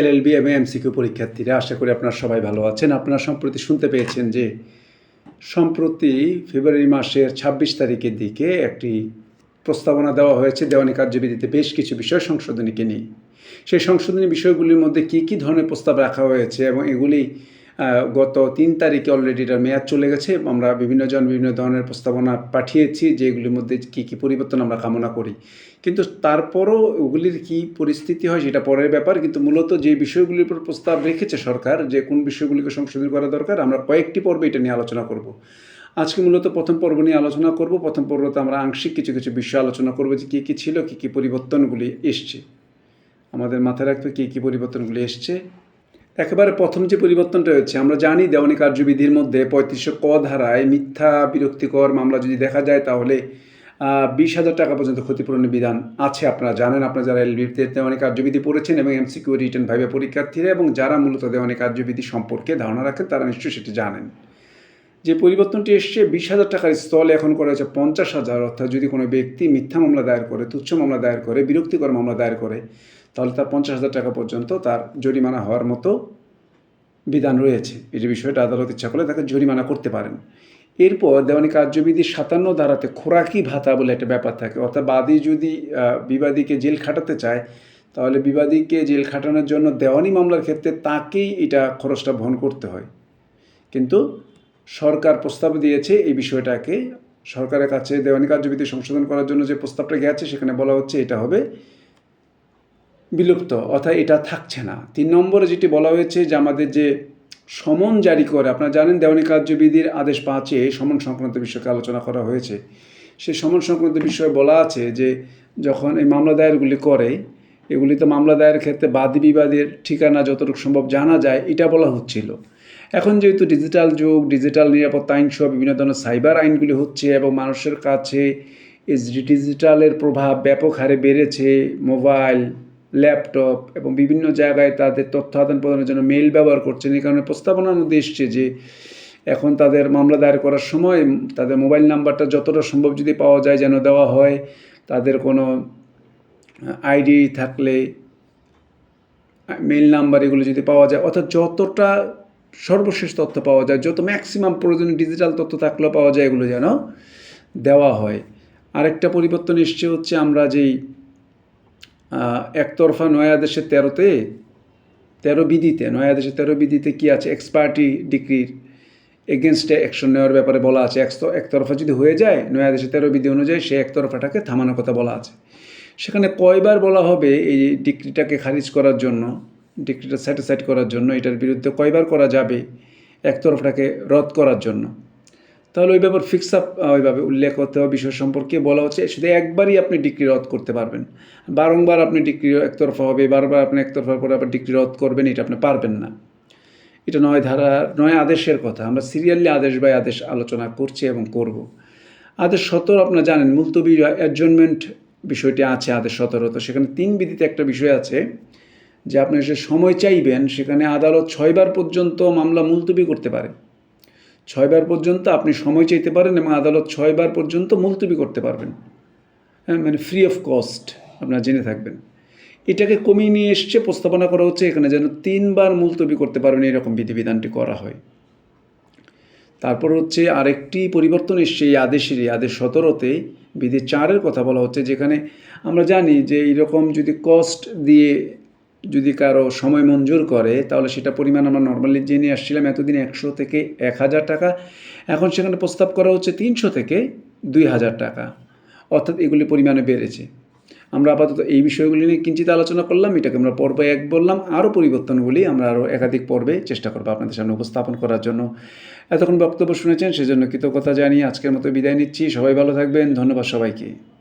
LLB এবং MCQ পরীক্ষার্থীরা, আশা করি আপনারা সবাই ভালো আছেন। আপনারা সম্প্রতি শুনতে পেয়েছেন যে সম্প্রতি ফেব্রুয়ারি মাসের ছাব্বিশ তারিখের দিকে একটি প্রস্তাবনা দেওয়া হয়েছে, দেওয়ানি কার্যবিধিতে বেশ কিছু বিষয় সংশোধনীকে নিয়ে। সেই সংশোধনী বিষয়গুলির মধ্যে কি কি ধরনের প্রস্তাব রাখা হয়েছে এবং এগুলি গত তিন তারিখে অলরেডি এটার মেয়াদ চলে গেছে। আমরা বিভিন্ন জন বিভিন্ন ধরনের প্রস্তাবনা পাঠিয়েছি যেগুলির মধ্যে কী কী পরিবর্তন আমরা কামনা করি। কিন্তু তারপরও ওগুলির কী পরিস্থিতি হয় সেটা পরের ব্যাপার। কিন্তু মূলত যে বিষয়গুলির উপর প্রস্তাব রেখেছে সরকার, যে কোন বিষয়গুলিকে সংশোধন করা দরকার, আমরা কয়েকটি পর্বে এটা নিয়ে আলোচনা করব। আজকে মূলত প্রথম পর্ব নিয়ে আলোচনা করব। প্রথম পর্বতে আমরা আংশিক কিছু কিছু বিষয় আলোচনা করব যে কী কী ছিল, কী কী পরিবর্তনগুলি এসছে। আমাদের মাথায় রাখতে কী কী পরিবর্তনগুলি এসছে। একেবারে প্রথম যে পরিবর্তনটা হচ্ছে আমরা জানি দেওয়ানি কার্যবিধির মধ্যে পঁয়ত্রিশশো ক ধারায় মিথ্যা বিরক্তিকর মামলা যদি দেখা যায়, তাহলে বিশ হাজার টাকা পর্যন্ত ক্ষতিপূরণের বিধান আছে। আপনারা জানেন, আপনারা যারা এলবিতে দেওয়ানি কার্যবিধি পড়েছেন এবং এমসিকিউ রিটার্ন ভাইবে পরীক্ষার্থীরা এবং যারা মূলত দেওয়ানি কার্যবিধি সম্পর্কে ধারণা রাখেন, তারা নিশ্চয়ই সেটি জানেন। যে পরিবর্তনটি এসছে, বিশ হাজার টাকার স্থলে এখন করা হয়েছে পঞ্চাশ হাজার, অর্থাৎ যদি কোনো ব্যক্তি মিথ্যা মামলা দায়ের করে, তুচ্ছ মামলা দায়ের করে, বিরক্তিকর মামলা দায়ের করে তাহলে তার পঞ্চাশ হাজার টাকা পর্যন্ত তার জরিমানা হওয়ার মতো বিধান রয়েছে। যে বিষয়টা আদালত ইচ্ছা করলে তাকে জরিমানা করতে পারেন। এরপর দেওয়ানি কার্যবিধির সাতান্ন ধারাতে খোরাকি ভাতা বলে একটা ব্যাপার থাকে। অর্থাৎ বাদী যদি বিবাদীকে জেল খাটাতে চায়, তাহলে বিবাদীকে জেল খাটানোর জন্য দেওয়ানি মামলার ক্ষেত্রে তাকেই এটা খরচটা বহন করতে হয়। কিন্তু সরকার প্রস্তাব দিয়েছে এই বিষয়টাকে। সরকারের কাছে দেওয়ানি কার্যবিধি সংশোধন করার জন্য যে প্রস্তাবটা গেছে, সেখানে বলা হচ্ছে এটা হবে বিলুপ্ত, অর্থাৎ এটা থাকছে না। তিন নম্বরে যেটি বলা হয়েছে যে আমাদের যে সমন জারি করে, আপনারা জানেন দেওয়ানি কার্যবিধির আদেশ পাঁচে সমন সংক্রান্ত বিষয়কে আলোচনা করা হয়েছে। সেই সমন সংক্রান্ত বিষয়ে বলা আছে যে যখন এই মামলা দায়েরগুলি করে, এগুলি তো মামলা দায়ের ক্ষেত্রে বাদী বিবাদের ঠিকানা যতটুকু সম্ভব জানা যায়, এটা বলা হচ্ছিল। এখন যেহেতু ডিজিটাল যুগ, ডিজিটাল নিরাপত্তা আইন সহ বিভিন্ন ধরনের সাইবার আইনগুলি হচ্ছে এবং মানুষের কাছে এই ডিজিটালের প্রভাব ব্যাপক হারে বেড়েছে, মোবাইল ল্যাপটপ এবং বিভিন্ন জায়গায় তাদের তথ্য আদান প্রদানের জন্য মেইল ব্যবহার করছেন। এই কারণে প্রস্তাবনার মধ্যে এসছে যে, এখন তাদের মামলা দায়ের করার সময় তাদের মোবাইল নাম্বারটা যতটা সম্ভব যদি পাওয়া যায় যেন দেওয়া হয়, তাদের কোনো আইডি থাকলে মেইল নাম্বার এগুলো যদি পাওয়া যায়, অর্থাৎ যতটা সর্বশেষ তথ্য পাওয়া যায়, যত ম্যাক্সিমাম প্রয়োজনীয় ডিজিটাল তথ্য থাকলেও পাওয়া যায় এগুলো যেন দেওয়া হয়। আরেকটা পরিবর্তন এসছে হচ্ছে আমরা যেই একতরফা নয় আদেশের তেরোতে, তেরো বিধিতে নয় আদেশের তেরো বিধিতে কী আছে? এক্সপার্টি ডিগ্রির এগেনস্টে অ্যাকশন নেওয়ার ব্যাপারে বলা আছে। একতরফা যদি হয়ে যায় নয় আদেশের তেরো বিধি অনুযায়ী সে একতরফাটাকে থামানোর কথা বলা আছে। সেখানে কয়বার বলা হবে এই ডিগ্রিটাকে খারিজ করার জন্য ডিগ্রিটা স্যাটিসফাইড করার জন্য, এটার বিরুদ্ধে কয়বার করা যাবে একতরফাটাকে রদ করার জন্য? তাহলে ওই ব্যাপার ফিক্স আপ ওইভাবে উল্লেখ করতে হবে, বিষয় সম্পর্কে বলা হচ্ছে, শুধু একবারই আপনি ডিগ্রি রদ করতে পারবেন। বারংবার আপনি ডিগ্রি একতরফা হবে, বারবার আপনি একতরফার পরে আবার ডিগ্রি রদ করবেন, এটা আপনি পারবেন না। এটা নয় ধারা, নয় আদেশের কথা। আমরা সিরিয়ালি আদেশ বাই আদেশ আলোচনা করছি এবং করব। আদেশ সতর আপনারা জানেন, মুলতবি অ্যাডজনমেন্ট বিষয়টি আছে আদেশ সতেরো। তো সেখানে তিন বিধিতে একটা বিষয় আছে যে আপনি যে সময় চাইবেন, সেখানে আদালত ছয়বার পর্যন্ত মামলা মুলতবি করতে পারে। ছয়বার পর্যন্ত আপনি সময় চাইতে পারেন এবং আদালত ছয়বার পর্যন্ত মুলতবি করতে পারবেন। হ্যাঁ মানে ফ্রি অফ কস্ট আপনারা জেনে থাকবেন। এটাকে কমিয়ে নিয়ে এসছে, প্রস্তাবনা করা হচ্ছে এখানে যেন তিনবার মুলতবি করতে পারবেন, এরকম বিধিবিধানটি করা হয়। তারপর হচ্ছে আরেকটি পরিবর্তন এসছে এই আদেশেরই আদেশ সতেরোতে বিধি চারের কথা বলা হচ্ছে, যেখানে আমরা জানি যে এইরকম যদি কস্ট দিয়ে যদি কারও সময় মঞ্জুর করে, তাহলে সেটা পরিমাণ আমরা নর্মালি জেনে আসছিলাম এতদিন একশো থেকে এক হাজার টাকা। এখন সেখানে প্রস্তাব করা হচ্ছে তিনশো থেকে দুই হাজার টাকা। অর্থাৎ এগুলি পরিমাণে বেড়েছে। আমরা আপাতত এই বিষয়গুলি নিয়ে কিঞ্চিত আলোচনা করলাম, এটাকে আমরা পর্ব এক বললাম। আরও পরিবর্তনগুলি আমরা আরও একাধিক পর্বে চেষ্টা করব আপনাদের সামনে উপস্থাপন করার জন্য। এতক্ষণ বক্তব্য শুনেছেন, সেজন্য কৃতজ্ঞতা জানিয়ে আজকের মতো বিদায় নিচ্ছি। সবাই ভালো থাকবেন। ধন্যবাদ সবাইকে।